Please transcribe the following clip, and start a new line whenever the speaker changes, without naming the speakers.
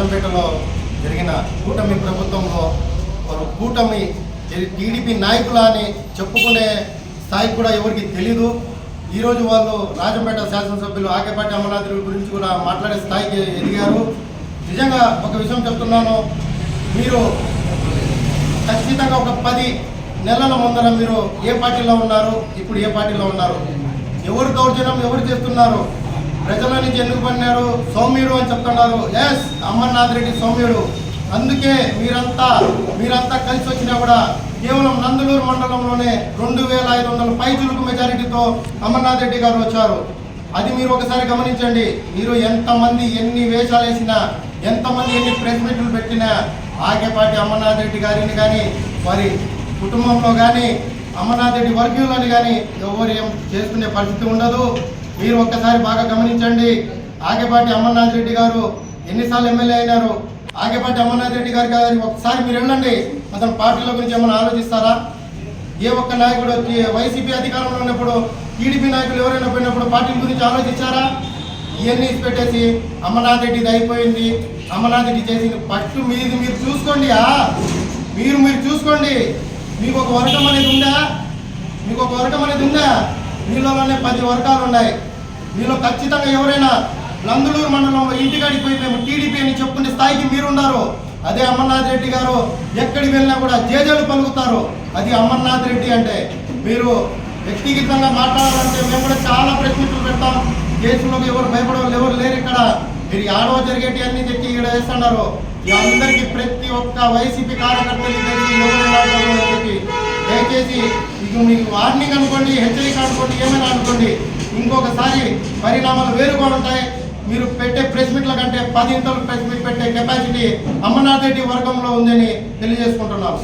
రాజంపేటలో జరిగిన కూటమి ప్రభుత్వంలో వారు కూటమి టీడీపీ నాయకులు అని చెప్పుకునే స్థాయి కూడా ఎవరికి తెలీదు. ఈరోజు వాళ్ళు రాజంపేట శాసనసభ్యులు ఆకేపాటి అమరనాథుల గురించి కూడా మాట్లాడే స్థాయికి ఎదిగారు. నిజంగా ఒక విషయం చెప్తున్నాను. మీరు ఖచ్చితంగా ఒక పది నెలల ముందర మీరు ఏ పార్టీలో ఉన్నారు? ఇప్పుడు ఏ పార్టీలో ఉన్నారు? ఎవరు దౌర్జన్యం ఎవరు చేస్తున్నారు? ప్రజల నుంచి ఎందుకు పడినారు? సౌమ్యుడు అని చెప్తున్నారు. ఎస్ అమర్నాథ్ రెడ్డి సౌమ్యుడు. అందుకే మీరంతా మీరంతా కలిసి వచ్చినా కూడా కేవలం నందలూరు మండలంలోనే రెండు వేల ఐదు వందల పైచులకు మెజారిటీతో అమర్నాథ్ రెడ్డి గారు వచ్చారు. అది మీరు ఒకసారి గమనించండి. మీరు ఎంతమంది ఎన్ని వేషాలు వేసినా ఎంతమంది ఎన్ని ప్రెస్ మీట్లు పెట్టినా ఆకేపాటి అమర్నాథ్ రెడ్డి గారిని కానీ వారి కుటుంబంలో కానీ అమర్నాథ్ రెడ్డి వర్గీయులని కానీ ఎవరు ఏం చేసుకునే పరిస్థితి ఉండదు. మీరు ఒక్కసారి బాగా గమనించండి. ఆకేపాటి అమర్నాథ్ రెడ్డి గారు ఎన్నిసార్లు ఎమ్మెల్యే అయినారు? ఆగేపాటి అమర్నాథ్ రెడ్డి గారు గారి ఒకసారి మీరు వెళ్ళండి. అతను పార్టీల గురించి ఏమైనా ఆలోచిస్తారా? ఏ ఒక్క నాయకుడు వైసీపీ అధికారంలో ఉన్నప్పుడు టీడీపీ నాయకులు ఎవరైనా పోయినప్పుడు పార్టీల గురించి ఆలోచించారా? ఇవన్నీ పెట్టేసి అమర్నాథ్ రెడ్డిది అయిపోయింది. అమర్నాథ్ రెడ్డి చేసింది ఫస్ట్ మీది. మీరు చూసుకోండి మీరు మీరు చూసుకోండి. మీకు ఒక వర్గం అనేది ఉందా? మీకు ఒక వర్గం అనేది ఉందా? మీలోనే పది వర్గాలు ఉన్నాయి. మీలో ఖచ్చితంగా ఎవరైనా నందులూరు మండలంలో ఇంటికాడికి పోయి మేము టీడీపీ అని చెప్పుకునే స్థాయికి మీరున్నారు అదే అమర్నాథ్ రెడ్డి గారు ఎక్కడికి వెళ్ళినా కూడా జేజలు పలుకుతారు అది అమర్నాథ్ రెడ్డి అంటే. మీరు వ్యక్తిగతంగా మాట్లాడాలంటే మేము కూడా చాలా ప్రశ్నలు పెడతాం. కేసులోకి ఎవరు భయపడే ఎవరు లేరు ఇక్కడ. మీరు ఆడవ జరిగేటి అన్ని తెచ్చి ఇక్కడ వేస్తున్నారు. అందరికీ ప్రతి ఒక్క వైసీపీ కార్యకర్తలు తెలిసి ఎవరు చెప్పి. దయచేసి ఇక మీకు వార్నింగ్ అనుకోండి హెచ్చరిక అనుకోండి ఏమైనా అనుకోండి. ఇంకొకసారి పరిణామాలు వేరుగా ఉంటాయి. మీరు పెట్టే ప్రెస్ మీట్ల కంటే పదింతలు ప్రెస్ మీట్ పెట్టే కెపాసిటీ అమర్నాథ్ రెడ్డి వర్గంలో ఉందని తెలియజేసుకుంటున్నారు